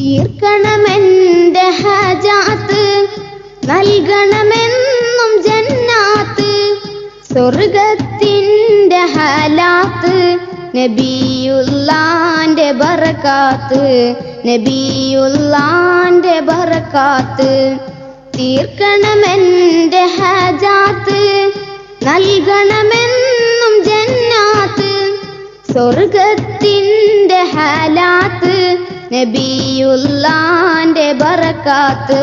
തീർക്കണമെന്റെ ഹജാത്ത് നൽകണമെന്നും ജന്നാത്ത് സ്വർഗത്തിന്റെ ഹലാത്ത് നബിയുള്ളാന്റെ ബറക്കാത്ത് നബിയുള്ളാന്റെ ബറക്കാത്ത്. തീർക്കണമെന്റെ ഹജാത്ത് നൽകണമെന്നും ജന്നാത്ത് സ്വർഗത്തിന്റെ ഹലാത്ത് നബിയുള്ളാന്റെ ബറക്കാത്ത്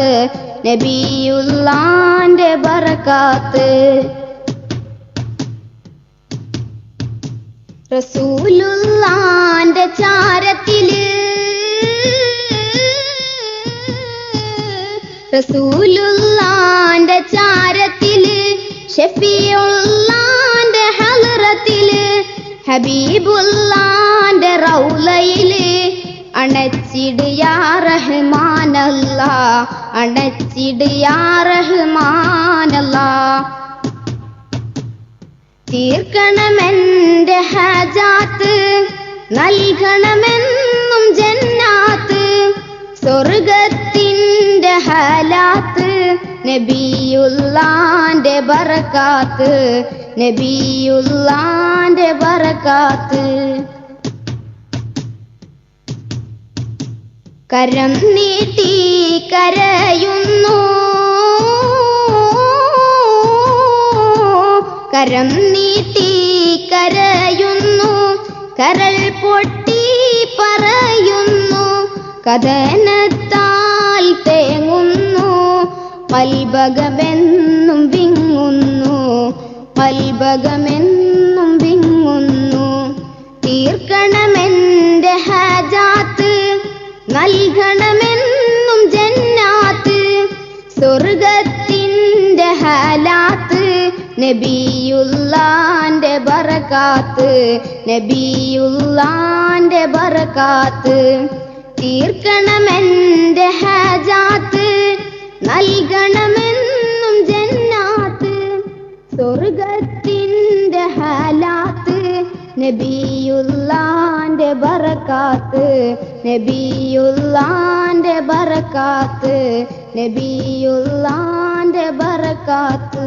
നബിയുല്ലാന്റെ ബറക്കാത്ത്. റസൂലുള്ളാന്റെ ചാരത്തിൽ റസൂലുള്ളാന്റെ ചാരത്തിൽ ഷെഫിയുള്ളാന്റെ ഹലറത്തിൽ ഹബീബുല്ലാന്റെ റൗലയിൽ അണച്ചിട് യാ റഹ്മാനല്ല. യാ തീർക്കണമെന്റെ ഹജാത്ത് നൽകണമെന്നും ജന്നാത്ത് സ്വർഗത്തിന്റെ ഹലാത്ത് നബിയുള്ളാന്റെ ബറക്കാത്ത് നബിയുള്ളാന്റെ ബറക്കാത്ത്. കരം നീട്ടി കരയുന്നു. കരം നീട്ടി കരയുന്നു. കരൾ പൊട്ടി പറയുന്നു. കഥനത്താൽ തേങ്ങുന്നു. പൽഭകമെന്നും വിങ്ങുന്നു. പൽഭകമെന്നും നൽകണമെന്നും ജന്നാത്ത് സ്വർഗത്തിന്റെ ഹലാത്ത് നബിയുള്ളാന്റെ ബറക്കാത്ത് നബിയുള്ളാന്റെ ബറക്കാത്ത് തീർക്കണമെന്റെ ഹജാത്ത് നൽകണമെന്നും ജന്നാത്ത് സ്വർഗ നബിയുള്ളാന്റെ ബറക്കാത്ത് നബിയുള്ളാന്റെ ബറക്കാത്ത് നബിയുള്ളാന്റെ ബറക്കാത്ത്